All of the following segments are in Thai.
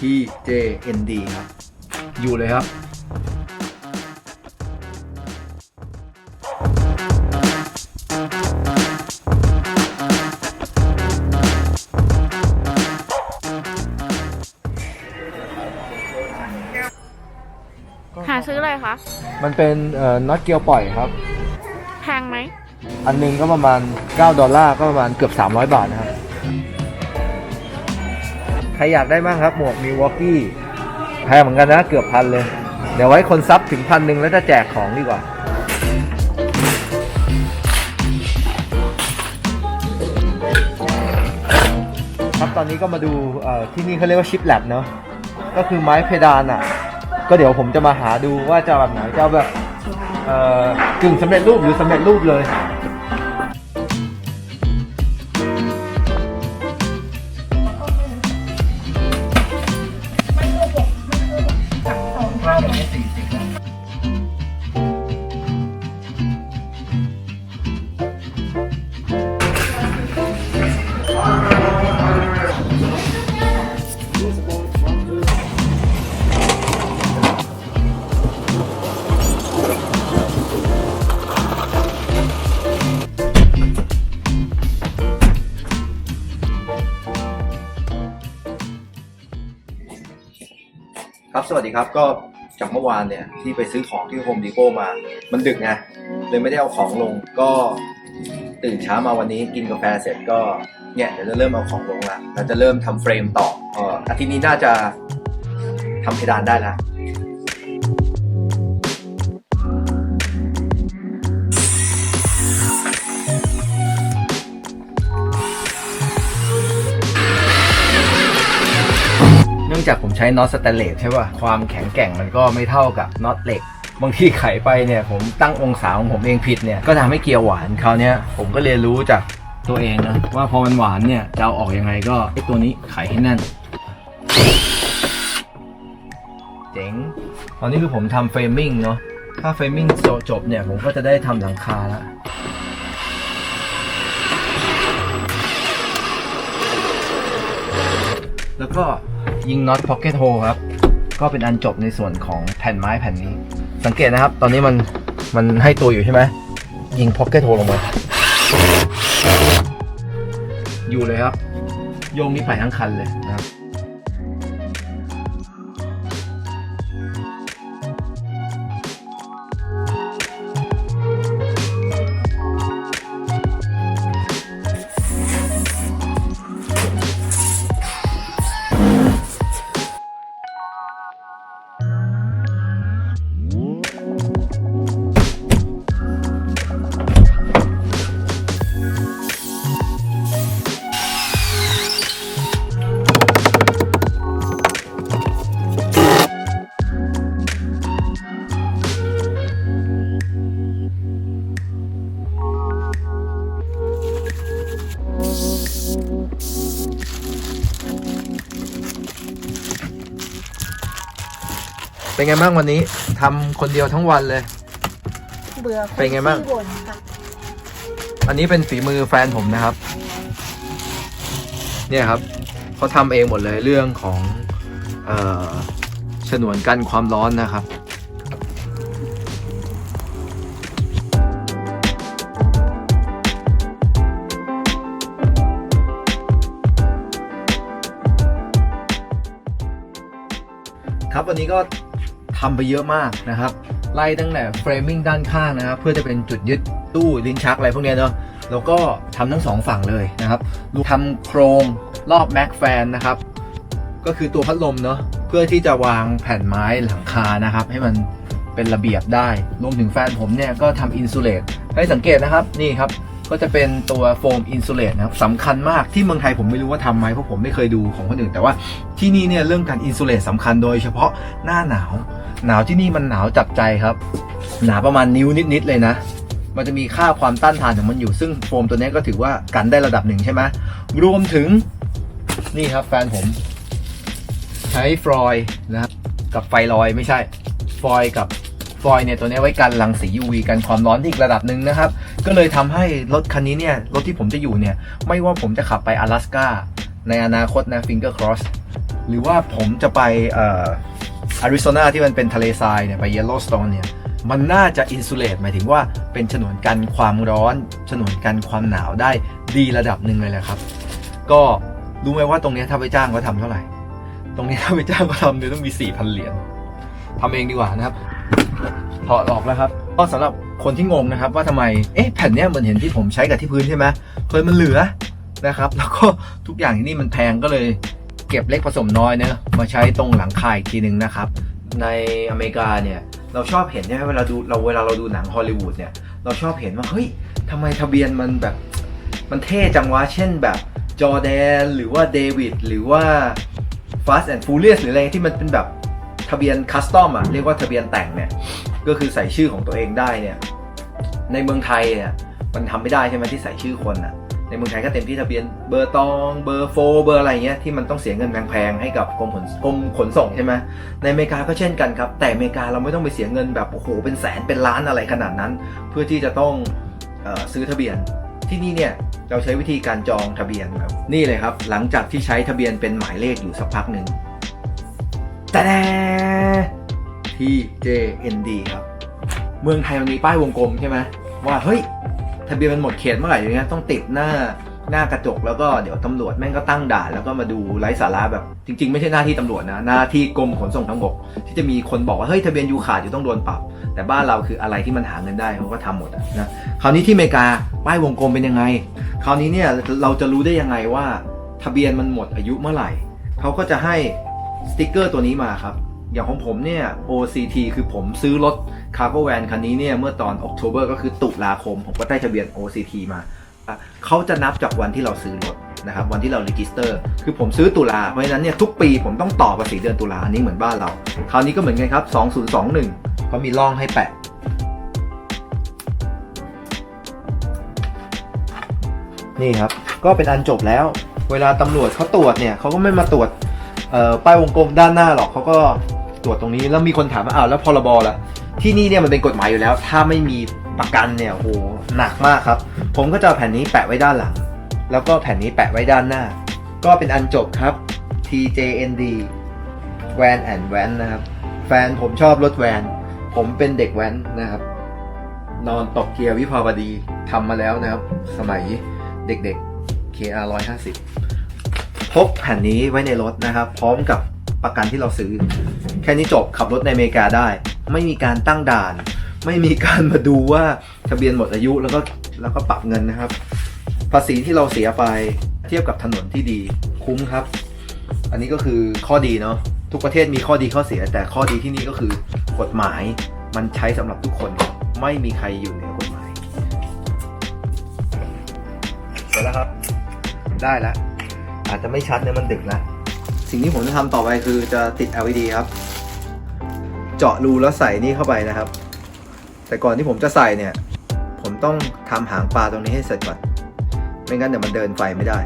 ที่ JND ครับ อยู่เลยครับหาซื้ออะไรคะ มันเป็นเอ่อน็อตเกียวปล่อยครับ แพงไหม อันหนึงก็ประมาณ 9 ดอลลาร์ก็ประมาณเกือบ 300 บาทนะครับ ใครอยากได้บ้างครับ หมวกมิวอกกี้แพงเหมือนกันนะเกือบพันเลย เดี๋ยวไว้คนซับถึงพันหนึ่งแล้วจะแจกของดีกว่าครับตอนนี้ก็มาดูที่นี่เขาเรียกว่าชิปแลบเนาะก็คือไม้เพดานอะ ก็เดี๋ยวผมจะมาหาดูว่าจะแบบไหนจะแบบกึ่งสำเร็จรูปหรือสำเร็จรูปเลย ดีครับก็จากเมื่อวานเนี่ยที่ไปซื้อของที่โฮมดีโปมา มันดึกไงเลยไม่ได้เอาของลงก็ตื่นเช้ามาวันนี้กินกาแฟเสร็จก็เนี่ยเดี๋ยวจะเริ่มเอาของลงละเราจะเริ่มทำเฟรมต่อเอ่ออาทิตย์นี้น่าจะทำเพดานได้แล้ว องจากผมใช้น็อตสแตนเลสใช่ป่ะ ความแข็งแกร่งมันก็ไม่เท่ากับน็อตเหล็ก บางทีไขไปเนี่ยผมตั้งองศาของผมเองผิดเนี่ย ก็ทำให้เกียร์หวานคราวนี้ผมก็เรียนรู้จากตัวเองนะ ว่าพอมันหวานเนี่ยจะเอาออกยังไงก็ไอตัวนี้ไขให้แน่นเจ๋งตอนนี้คือผมทำเฟรมมิ่งเนาะถ้าเฟรมมิ่งจบเนี่ย ผมก็จะได้ทำหลังคาแล้วแล้วก็ ยิงน็อตพ็อกเก็ตโฮครับ ก็เป็นอันจบในส่วนของแผ่นไม้แผ่นนี้ สังเกตนะครับ ตอนนี้มันมันให้ตัวอยู่ใช่ไหมยิงพ็อกเก็ตโฮลงมา อยู่เลยครับ โยงนี้ไปทั้งคันเลยนะครับ เป็นไงบ้างวันนี้ทำคนเดียวทั้งวันเลย เบื่อเป็นไงบ้าง ขี้บ่นค่ะอันนี้เป็นฝีมือแฟนผมนะครับ เนี่ยครับเขาทำเองหมดเลยเรื่องของเออฉนวนกันความร้อนนะครับ ครับวันนี้ก็ ทำไปเยอะมากนะครับ ไล่ตั้งแต่เฟรมมิ่งด้านข้างนะครับ เพื่อจะเป็นจุดยึดตู้ลิ้นชักอะไรพวกนี้เนาะแล้วก็ทำทั้งสองฝั่งเลยนะครับดูทำโครงรอบแม็กแฟนนะครับ ก็คือตัวพัดลมเนาะเพื่อที่จะวางแผ่นไม้หลังคานะครับ ให้มันเป็นระเบียบได้รวมถึงแฟนผมเนี่ยก็ทำอินซูเลตให้สังเกตนะครับนี่ครับก็จะเป็นตัวโฟมอินซูเลตนะครับสำคัญมากที่เมืองไทยผมไม่รู้ว่าทำไหมเพราะผมไม่เคยดูของคนอื่น แต่ว่าที่นี่เนี่ยเรื่องการอินซูเลตสำคัญโดยเฉพาะหน้าหนาว หนาวที่นี่มันหนาวจับใจครับ หนาประมาณนิ้วนิด ๆ เลยนะ มันจะมีค่าความต้านทานของมันอยู่ ซึ่งโฟมตัวนี้ก็ถือว่ากันได้ระดับหนึ่งใช่ไหมรวมถึงนี่ครับแฟนผม ใช้ฟลอยด์นะครับกับไฟลอยด์ไม่ใช่ ฟลอยด์กับฟลอยด์เนี่ยตัวนี้ไว้กันรังสี UV กันความร้อนที่อีกระดับหนึ่งนะครับ ก็เลยทำให้รถคันนี้เนี่ย รถที่ผมจะอยู่เนี่ย ไม่ว่าผมจะขับไป阿拉斯ก้าในอนาคตนะ finger cross หรือว่าผมจะไปเ อาริโซนาที่มันเป็นทะเลทรายเนี่ยไปเยลโลสโตนเนี่ยมันน่าจะอินซูเลตหมายถึงว่าเป็นฉนวนกันความร้อนฉนวนกันความหนาวได้ดีระดับหนึ่งเลยแหละครับ ก็รู้ไหมว่าตรงเนี้ยถ้าไปจ้างเขาทำเท่าไหร่ ตรงนี้ถ้าไปจ้างเขาทำเนี่ยต้องมี 4,000 เหรียญทำเองดีกว่านะครับถอดออกแล้วครับก็สำหรับคนที่งงนะครับ ว่าทำไมเอ๊ะแผ่นเนี้ยเหมือนเห็นที่ผมใช้กับที่พื้นใช่ไหมเพิ่นมันเหลือนะครับ แล้วก็ทุกอย่างที่นี่มันแพงก็เลย เก็บเล็กผสมน้อยเนะมาใช้ตรงหลังคาอีกทีหนึ่งนะครับ ในอเมริกาเนี่ยเราชอบเห็นใช่ไหมเวลาดูเราเวลาเราดูหนังฮอลลีวูดเนี่ยเราชอบเห็นว่าเฮ้ยทำไมทะเบียนมันแบบมันเท่จังวะเช่นแบบจอแดนหรือว่าเดวิดหรือว่า Fast and Furious หรืออะไรที่มันเป็นแบบทะเบียนคัสตอมอะเรียกว่าทะเบียนแต่งเนี่ยก็คือใส่ชื่อของตัวเองได้เนี่ยในเมืองไทยเนี่ยมันทำไม่ได้ใช่ไหมที่ใส่ชื่อคนอะ ในเมืองไทยก็เต็มที่ทะเบียนเบอร์ตองเบอร์โฟเบอร์อะไรเงี้ยที่มันต้องเสียเงินแพงๆให้กับกรมขนกรมขนส่งใช่ไหมในอเมริกาก็เช่นกันครับ แต่อเมริกาเราไม่ต้องไปเสียเงินแบบโอ้โหเป็นแสนเป็นล้านอะไรขนาดนั้น เพื่อที่จะต้องออซื้อทะเบียนที่นี่เนี่ยเราใช้วิธีการจองทะเบียนครับนี่เลยครับ หลังจากที่ใช้ทะเบียนเป็นหมายเลขอยู่สักพักหนึ่งแต่แน่ TJND ครับ เมืองไทยมันมีป้ายวงกลมใช่ไหมว่าเฮ้ย ทะเบียนมันหมดเขตเมื่อไหร่อย่างเงี้ยต้องติดหน้าหน้ากระจกแล้วก็เดี๋ยวตำรวจแม่งก็ตั้งด่านแล้วก็มาดูไร้สาระแบบจริง ๆ ไม่ใช่หน้าที่ตำรวจนะหน้าที่กรมขนส่งทางบกที่จะมีคนบอกว่าเฮ้ยทะเบียนยูขาดอยู่ต้องโดนปรับ แต่บ้านเราคืออะไรที่มันหาเงินได้เขาก็ทำหมดนะคราวนี้ที่อเมริกาป้ายวงกลมเป็นยังไง คราวนี้เนี่ยเราจะรู้ได้ยังไงว่า ทะเบียนมันหมดอายุเมื่อไหร่เขาก็จะให้สติกเกอร์ตัวนี้มาครับอย่างของผมเนี่ย OCT คือผมซื้อรถ Cargo Van คันนี้เนี่ยเมื่อตอน October ก็คือตุลาคม ผมก็ได้ทะเบียน OCT มา เขาจะนับจากวันที่เราซื้อรถนะครับวันที่เรา register คือผมซื้อตุลาเพราะฉะนั้นเนี่ยทุกปีผมต้องต่อภาษีเดือนตุลาอันนี้เหมือนบ้านเรา คราวนี้ก็เหมือนกันครับ 2021เขามีร่องให้แปะ นี่ครับ ก็เป็นอันจบแล้ว เวลาตำรวจเขาตรวจเนี่ยเขาก็ไม่มาตรวจป้ายวงกลมด้านหน้าหรอกเขาก็ตรวจตรงนี้แล้วมีคนถามว่าอ้าวแล้วพรบล่ะ ที่นี่เนี่ยมันเป็นกฎหมายอยู่แล้ว ถ้าไม่มีประกันเนี่ยโอ้โหหนักมากครับ ผมก็จะเอาแผ่นนี้แปะไว้ด้านหลัง แล้วก็แผ่นนี้แปะไว้ด้านหน้า ก็เป็นอันจบครับ TJND Van and Van นะครับ แฟนผมชอบรถแวน ผมเป็นเด็กแว้นนะครับ นอนตกเกียร์วิภาวดีทำมาแล้วนะครับ สมัยเด็กๆ KR 150พกแผ่นนี้ไว้ในรถนะครับ พร้อมกับประกันที่เราซื้อ แค่นี้จบขับรถในอเมริกาได้ ไม่มีการตั้งด่าน ไม่มีการมาดูว่าทะเบียนหมดอายุแล้วก็แล้วก็ปรับเงินนะครับ ภาษีที่เราเสียไปเทียบกับถนนที่ดีคุ้มครับ อันนี้ก็คือข้อดีเนาะทุกประเทศมีข้อดีข้อเสีย แต่ข้อดีที่นี่ก็คือกฎหมายมันใช้สำหรับทุกคนไม่มีใครอยู่เหนือกฎหมายเสร็จแล้วครับ ได้แล้วอาจจะไม่ชัดเนี่ยมันดึกแล้วสิ่งที่ผมจะทำต่อไปคือจะติด LED ครับ เจาะรูแล้วใส่นี่เข้าไปนะครับ แต่ก่อนที่ผมจะใส่เนี่ย ผมต้องทำหางปลาตรงนี้ให้เสร็จก่อน ไม่งั้นเดี๋ยวมันเดินไฟไม่ได้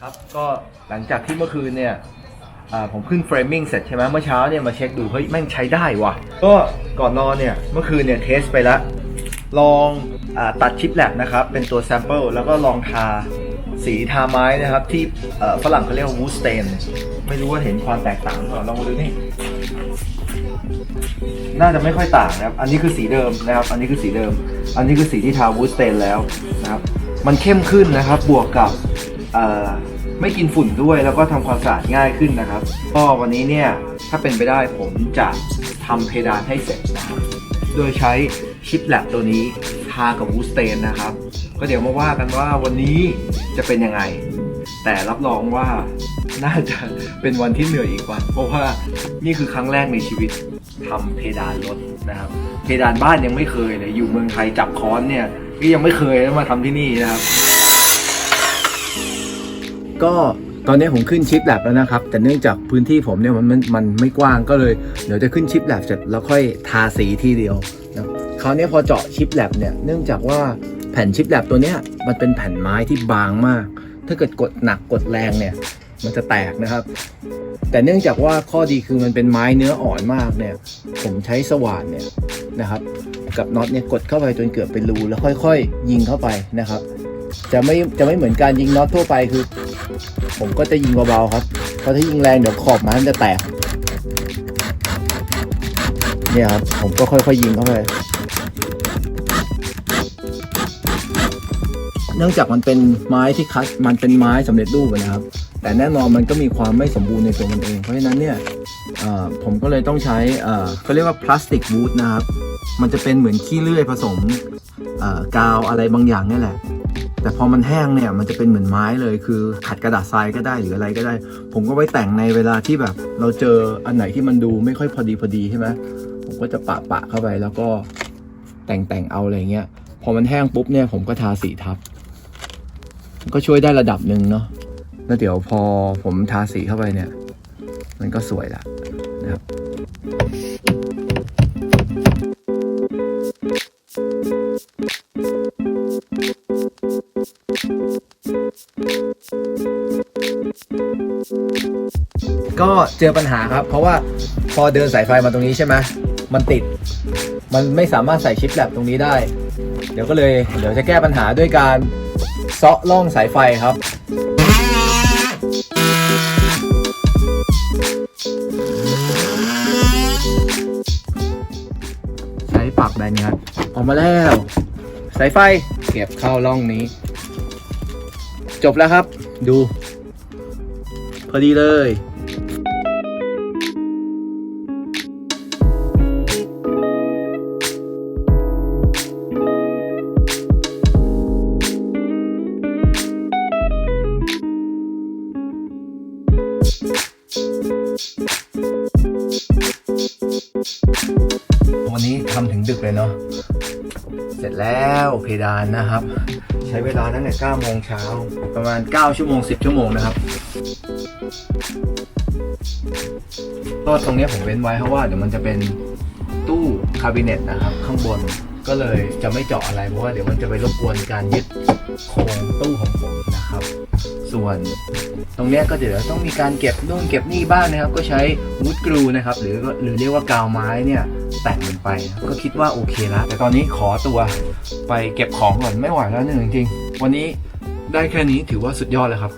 ครับก็หลังจากที่เมื่อคืนเนี่ยผมขึ้นเฟรมมิ่งเสร็จใช่ไหมเมื่อเช้าเนี่ยมาเช็คดูเฮ้ยแม่งใช้ได้ว่ะ ก็ก่อนนอนเนี่ยเมื่อคืนเนี่ยเทสไปแล้ว ลองอตัดชิปแลบนะครับ เป็นตัวแซมเปิลแล้วก็ลองทาสีทาไม้นะครับ ที่ฝรั่งเขาเรียกว่าวูสเตนไม่รู้ว่าเห็นความแตกต่างหรือเปล่าลองมาดูนี่ น่าจะไม่ค่อยต่างนะครับ อันนี้คือสีเดิมนะครับ อันนี้คือสีเดิม อันนี้คือสีที่ทาวูสเตนแล้วนะครับ มันเข้มขึ้นนะครับ บวกกับไม่กินฝุ่นด้วยแล้วก็ทำความสะอาดง่ายขึ้นนะครับ ก็วันนี้เนี่ยถ้าเป็นไปได้ผมจะทำเพดานให้เสร็จนะครับ โดยใช้ ชิปแลบตัวนี้ทากับวูสเตนนะครับ ก็เดี๋ยวมาว่ากันว่าวันนี้จะเป็นยังไง แต่รับรองว่าน่าจะเป็นวันที่เหนื่อยอีกวัน เพราะว่านี่คือครั้งแรกในชีวิตทำเพดานรถนะครับ เพดานบ้านยังไม่เคยเลยอยู่เมืองไทยจับค้อนเนี่ยก็ยังไม่เคยแล้วมาทำที่นี่นะครับ ก็ตอนนี้ผมขึ้นชิปแลบแล้วนะครับ แต่เนื่องจากพื้นที่ผมเนี่ยมันมันมันไม่กว้างก็เลย เดี๋ยวจะขึ้นชิปแลบเสร็จแล้วค่อยทาสีทีเดียว คราวนี้พอเจาะชิปแลบเนี่ยเนื่องจากว่าแผ่นชิปแลบตัวเนี้ยมันเป็นแผ่นไม้ที่บางมาก ถ้าเกิดกดหนักกดแรงเนี่ยมันจะแตกนะครับ แต่เนื่องจากว่าข้อดีคือมันเป็นไม้เนื้ออ่อนมากเนี่ย ผมใช้สว่านเนี่ยนะครับ กับน็อตเนี่ยกดเข้าไปจนเกือบเป็นรูแล้วค่อยๆ ยิงเข้าไปนะครับ จะไม่จะไม่เหมือนการยิงน็อตทั่วไปคือ ผมก็จะยิงเบาๆครับ เพราะถ้ายิงแรงเดี๋ยวขอบไม้มันจะแตก เนี่ยครับผมก็ค่อยๆยิงเข้าไป เนื่องจากมันเป็นไม้ที่คัดมันเป็นไม้สำเร็จรูปนะครับ แต่แน่นอนมันก็มีความไม่สมบูรณ์ในตัวมันเอง เพราะฉะนั้นเนี่ยผมก็เลยต้องใช้เขาเรียกว่าพลาสติกวูดนะครับ มันจะเป็นเหมือนขี้เลื่อยผสมกาวอะไรบางอย่างนี่แหละ แต่พอมันแห้งเนี่ยมันจะเป็นเหมือนไม้เลย คือขัดกระดาษทรายก็ได้หรืออะไรก็ได้ ผมก็ไว้แต่งในเวลาที่แบบเราเจออันไหนที่มันดูไม่ค่อยพอดีพอดีใช่ไหมผมก็จะปะปะเข้าไปแล้วก็แต่งแต่งเอาอะไรเงี้ยพอมันแห้งปุ๊บเนี่ยผมก็ทาสีทับ ก็ช่วยได้ระดับหนึ่งเนาะแล้วเดี๋ยวพอผมทาสีเข้าไปเนี่ย มันก็สวยละนะครับก็เจอปัญหาครับ เพราะว่าพอเดินสายไฟมาตรงนี้ใช่ไหมมันติด มันไม่สามารถใส่ชิปแลบตรงนี้ได้ เดี๋ยวก็เลย เดี๋ยวจะแก้ปัญหาด้วยการ เซาะล่องสายไฟครับ ใช้ปากแบนครับออกมาแล้ว สายไฟเก็บเข้าล่องนี้ จบแล้วครับ ดู พอดีเลย เพดานนะครับ ใช้เวลาตั้งแต่9โมงเช้าประมาณ 9 ชั่วโมง 10 ชั่วโมงนะครับก็ตรงนี้ผมเว้นไว้เพราะว่าเดี๋ยวมันจะเป็นตู้คาบิเนตนะครับ ข้างบนก็เลยจะไม่เจาะอะไรเพราะว่าเดี๋ยวมันจะไปรบกวนการยึดโครงตู้ของผมนะครับ ส่วนตรงนี้ก็เดี๋ยวต้องมีการเก็บนู่นเก็บนี่บ้างนะครับ ก็ใช้วูดกรูนะครับ หรือหรือเรียกว่ากาวไม้เนี่ย แต่งมันไป ก็คิดว่าโอเคแล้วแต่ตอนนี้ขอตัวไปเก็บของก่อนไม่ไหวแล้วเหนื่อยจริงๆวันนี้ได้แค่นี้ถือว่าสุดยอดแล้วครับ